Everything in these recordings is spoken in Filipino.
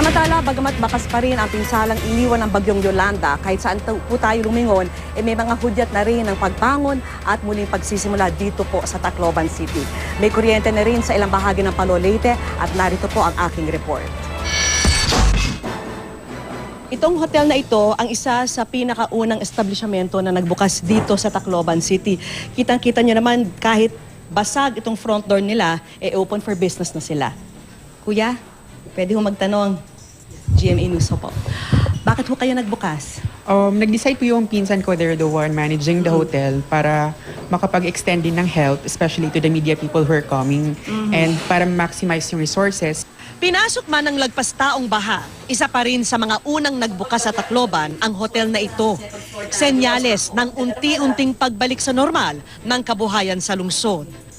Samantala, bagamat bakas pa rin ang pinsalang iniwan ng bagyong Yolanda, kahit saan po tayo lumingon, eh may mga hudyat na rin ng pagbangon at muling pagsisimula dito po sa Tacloban City. May kuryente na rin sa ilang bahagi ng Palolete at narito po ang aking report. Itong hotel na ito ang isa sa pinakaunang establishmento na nagbukas dito sa Tacloban City. Kitang-kita nyo naman kahit basag itong front door nila, eh open for business na sila. Kuya, pwede ho magtanong. GMA News ho po. Bakit ho kayo nagbukas? Um, nag-decide po yung pinsan ko, they're the one managing the hotel para makapag-extend din ng help, especially to the media people who are coming, and para maximize yung resources. Pinasok man ng lagpas taong baha, isa pa rin sa mga unang nagbukas sa Tacloban ang hotel na ito. Senyales ng unti-unting pagbalik sa normal ng kabuhayan sa lungsod.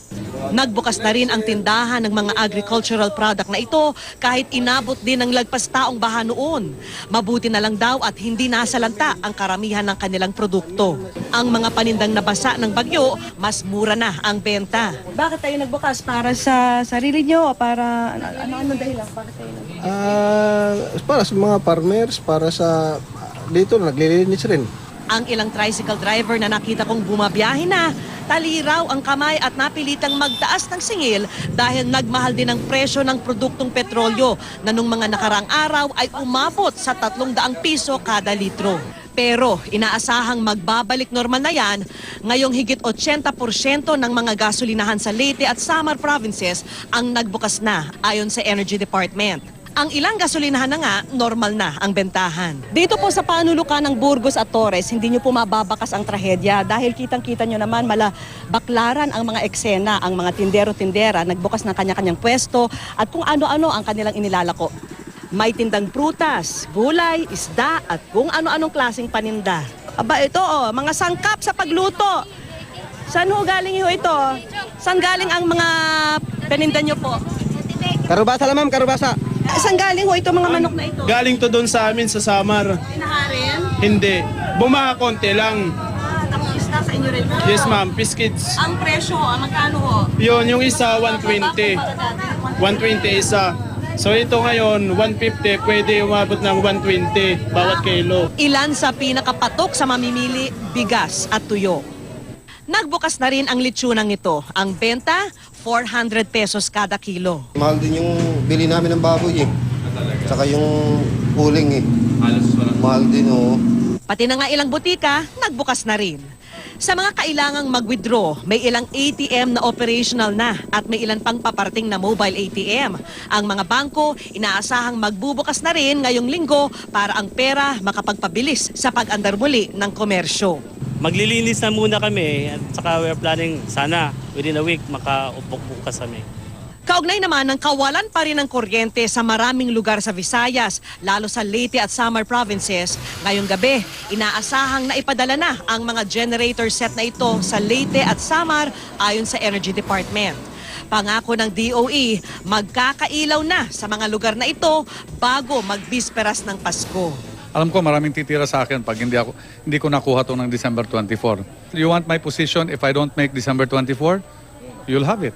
Nagbukas na rin ang tindahan ng mga agricultural product na ito kahit inabot din ng lagpas taong baha noon. Mabuti na lang daw at hindi nasalanta ang karamihan ng kanilang produkto. Ang mga panindang nabasa ng bagyo, mas mura na ang benta. Bakit tayo nagbukas? Para sa sarili nyo? Para ano, ano dahilan? Bakit tayo nagbukas? Ah, para sa mga farmers, para sa dito naglilinis rin. Ang ilang tricycle driver na nakita kong bumabiyahe na, taliraw ang kamay at napilitang magtaas ng singil dahil nagmahal din ang presyo ng produktong petrolyo na nung mga nakarang araw ay umabot sa 300 piso kada litro. Pero inaasahang magbabalik normal na yan ngayong higit 80% ng mga gasolinahan sa Leyte at Samar provinces ang nagbukas na ayon sa Energy Department. Ang ilang gasolinahan na nga, normal na ang bentahan. Dito po sa panulukan ng Burgos at Torres, hindi nyo po mababakas ang trahedya dahil kitang-kita nyo naman mala baklaran ang mga eksena, ang mga tindero-tindera, nagbukas ng kanya-kanyang pwesto at kung ano-ano ang kanilang inilalako. May tindang prutas, gulay, isda at kung ano-anong klaseng paninda. Aba ito oh, mga sangkap sa pagluto. Saan ho galing ho ito? Saan galing ang mga paninda nyo po? Karubasa lang ma'am, karubasa. Saan galing ho ito mga manok na ito? Galing to doon sa amin sa Samar. Pinaharin? Hindi. Bumaha konti lang. Ah, tapos isda sa inyo rin. Yes ma'am, biscuits. Ang presyo, ah, magkano ho? Yun, yung isa 120. 120 isa. So ito ngayon, 150, pwede umabot ng 120 bawat kilo. Ilan sa pinakapatok sa mamimili, bigas at tuyo. Nagbukas na rin ang litsunang ito. Ang benta, 400 pesos kada kilo. Mahal din yung bili namin ng baboy eh. Saka yung uling eh. Mahal din oh. Pati na nga ilang butika, nagbukas na rin. Sa mga kailangang mag-withdraw, may ilang ATM na operational na at may ilan pang paparating na mobile ATM. Ang mga bangko, inaasahang magbubukas na rin ngayong linggo para ang pera makapagpabilis sa pag-andar muli ng komersyo. Maglilinis na muna kami at saka we're planning sana within a week makaupok bukas kami. Kaugnay naman ng kawalan pa rin ng kuryente sa maraming lugar sa Visayas, lalo sa Leyte at Samar provinces. Ngayong gabi, inaasahang na ipadala na ang mga generator set na ito sa Leyte at Samar ayon sa Energy Department. Pangako ng DOE, magkakailaw na sa mga lugar na ito bago magbisperas ng Pasko. Alam ko maraming titira sa akin pag hindi ako hindi ko nakuha to ng December 24. You want my position if I don't make December 24? You'll have it.